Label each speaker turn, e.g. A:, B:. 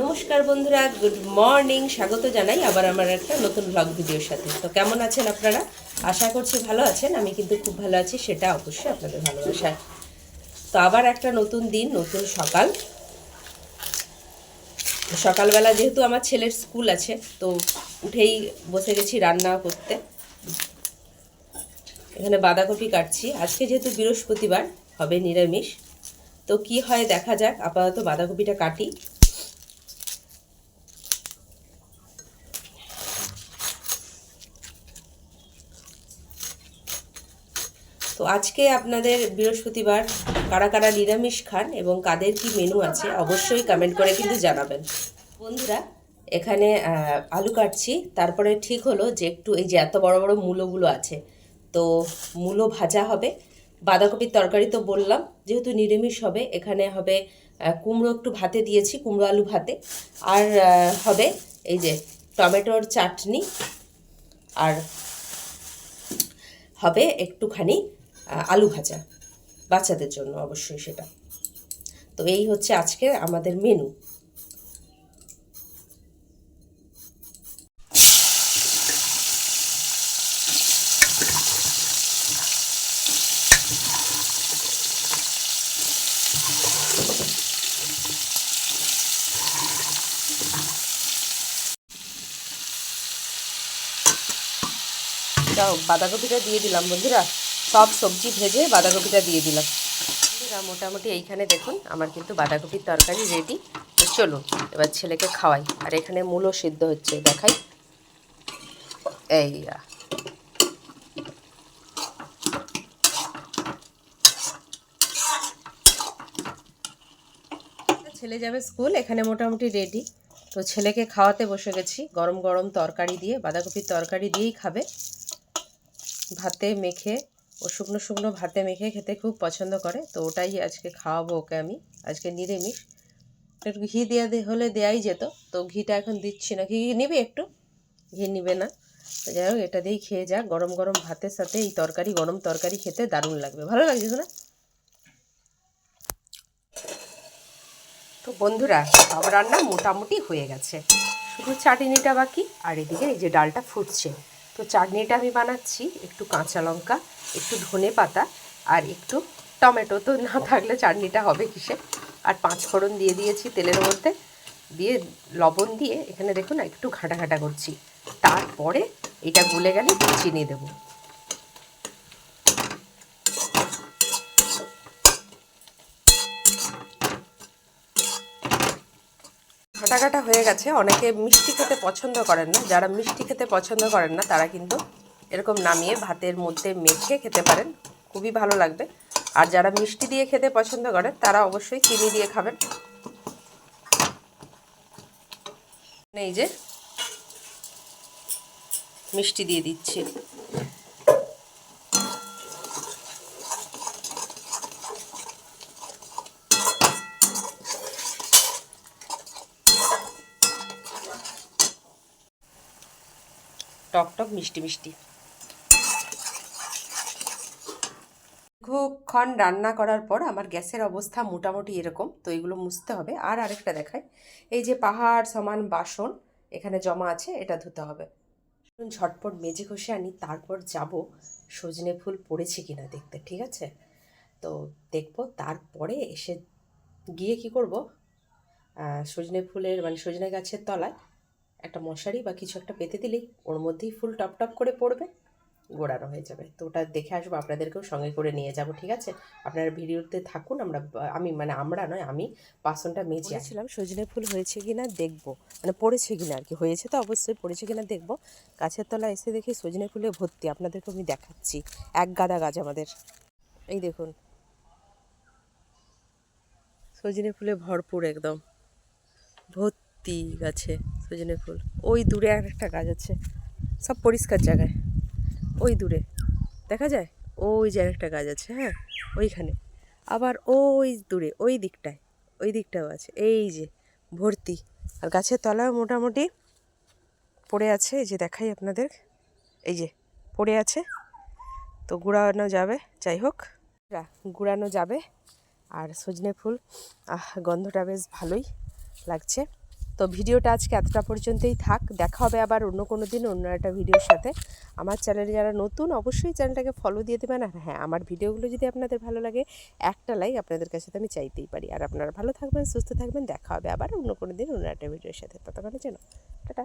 A: নমস্কার বন্ধুরা, good morning. স্বাগত জানাই আবার আমার একটা নতুন ব্লগ ভিডিওর সাথে। তো কেমন আছেন আপনারা? আশা করছি ভালো আছেন, আমি কিন্তু খুব ভালো আছি, সেটা অবশ্যই আপনাদের ভালোবাসায়। তো আবার একটা নতুন দিন, নতুন সকাল। সকালবেলা যেহেতু আমার ছেলের স্কুল আছে, তো উঠেই বসে গেছি রান্না করতে। এখানে বাঁধাকপি কাটছি। আজকে যেহেতু বৃহস্পতিবার, হবে নিরামিষ। তো কি হয় দেখা যাক, আপাতত বাঁধাকপিটা কাটি। তো আজকে আপনাদের বৃহস্পতিবার কারা কারা নিরামিষ খান এবং কাদের কি মেনু আছে, অবশ্যই কমেন্ট করে কিন্তু জানাবেন। বন্ধুরা, এখানে আলু কাটছি, তারপরে ঠিক হলো যে একটু এই যে এত বড় বড় মূলোগুলো আছে, তো মূলো ভাজা হবে। বাঁধাকপির তরকারি তো বললাম, যেহেতু নিরামিষ হবে, এখানে হবে কুমড়ো একটু ভাতে দিয়েছি, কুমড়ো আলু ভাতে। আর হবে এই যে টমেটোর চাটনি, আর হবে একটুখানি আলু ভাজা, বাচ্চাদের জন্য অবশ্যই সেটা। তো এই হচ্ছে আজকে আমাদের মেনু বাঁধাকপিটা দিয়ে দিলাম বন্ধুরা। সব সবজি ভেজে বাঁধাকপিটা দিয়ে দিলাম। মোটামুটি এইখানে দেখুন, আমার কিন্তু বাঁধাকপির তরকারি রেডি তো চলুন, এবার ছেলেকে খাওয়াই। আর এখানে মূলো সিদ্ধ হচ্ছে, দেখাই। এই ছেলে যাবে স্কুল, এখানে মোটামুটি রেডি তো ছেলেকে খাওয়াতে বসে গেছি, গরম গরম তরকারি দিয়ে, বাঁধাকপির তরকারি দিয়েই খাবে। ভাতে, মেখে ও শুকনো শুকনো ভাতে মেখে খেতে খুব পছন্দ করে, তো ওটাই আজকে খাওয়াবো ওকে আমি। আজকে নিরামিষ। একটু ঘি দেওয়া হলে দেওয়াই যেত, তো ঘিটা এখন দিচ্ছি না। ঘি নিবি একটু? ঘি নিবে না। তো যাই হোক, এটা দিয়েই খেয়ে যাক গরম গরম ভাতের সাথে এই তরকারি, গরম তরকারি খেতে দারুণ লাগবে। ভালো লাগছে না তো বন্ধুরা, সব রান্না মোটামুটি হয়ে গেছে। শুধু চাটনিটা বাকি, আর এদিকে এই যে ডালটা ফুটছে। তো চাটনিটা আমি বানাচ্ছি, একটু কাঁচা লঙ্কা, একটু ধনে পাতা আর একটু টমেটো। তো না থাকলে চাটনিটা হবে কিসে? আর পাঁচ ফোড়ন দিয়ে দিয়েছি তেলের মধ্যে। দিয়ে লবণ দিয়ে এখানে দেখুন, একটু ঘাঁটা ঘাঁটা করছি। তারপরে এটা গুলে গেলে চিনি দেবো। কাটা হয়ে গেছে। অনেকে মিষ্টি খেতে পছন্দ করেন না। যারা মিষ্টি খেতে পছন্দ করেন না, তারা কিন্তু এরকম নামিয়ে ভাতের মধ্যে মেখে খেতে পারেন। খুবই ভালো লাগবে। আর যারা মিষ্টি দিয়ে খেতে পছন্দ করেন, তারা অবশ্যই চিনি দিয়ে খাবেন। এই যে মিষ্টি দিয়ে দিচ্ছি। টক টক মিষ্টি মিষ্টি। দীর্ঘক্ষণ রান্না করার পর আমার গ্যাসের অবস্থা মোটামুটি এরকম, তো এগুলো মুছতে হবে। আর আরেকটা দেখাই। এই যে পাহাড় সমান বাসন, এখানে জমা আছে, এটা ধুতে হবে। ঝটপট মেজে ঘষে আনি, তারপর যাব সজনে ফুল পড়েছে কিনা দেখতে, ঠিক আছে? তো দেখব, তারপরে এসে গিয়ে কি করব? সজনে ফুলের মানে সজনে গাছের তলায় একটা মশারি বা কিছু একটা পেতে দিলেই ওর মধ্যেই ফুল টপ টপ করে পড়বে, গোড়ানো হয়ে যাবে। তো ওটা দেখে আসব, আপনাদেরকেও সঙ্গে করে নিয়ে যাব, ঠিক আছে? আপনারা ভিডিওতে থাকুন, আমরা আমি মানে আমরা নয়, আমি বাসনটা মেজে আসছিলাম সজনে ফুল হয়েছে কি না দেখব। মানে পড়েছে কি না আর কি, হয়েছে তো অবশ্যই, পড়েছে কি না দেখব। গাছের তলা এসে দেখি সজনে ফুলে ভর্তি আপনাদেরকে আমি দেখাচ্ছি। এক গাদা গাছ আমাদের। এই দেখুন। সজনে ফুলে ভরপুর একদম। ভর্তি গাছে, সজনে ফুল। ওই দূরে আর একটা গাছ আছে, সব পরিষ্কার জায়গায়। ওই দূরে, দেখা যায়? ওই যে একটা গাছ আছে হ্যাঁ ওইখানে। আবার ওই দূরে, ওই দিকটায়, ওই দিকটাও আছে। এই যে, ভর্তি। আর গাছের তলাও মোটামুটি পড়ে আছে, এই যে দেখাই আপনাদের। এই যে, পড়ে আছে। তো গুড়ানো যাবে, যাই হোক। গুড়ানো যাবে। আর সজনে ফুল, আহ, গন্ধটা বেশ ভালোই লাগছে। তো ভিডিওটা আজকে এতটা পর্যন্তই থাক। দেখা হবে আবার অন্য কোনো দিন, অন্য একটা ভিডিওর সাথে। আমার চ্যানেলে যারা নতুন, অবশ্যই চ্যানেলটাকে ফলো দিয়ে দেবেন। আর হ্যাঁ আমার ভিডিওগুলো যদি আপনাদের ভালো লাগে, একটা লাইক আপনাদের কাছে তো আমি চাইতেই পারি। আর আপনারা ভালো থাকবেন, সুস্থ থাকবেন। দেখা হবে আবার অন্য কোনো দিন, অন্য একটা ভিডিওর সাথে। ততক্ষণের জন্য, টাটা।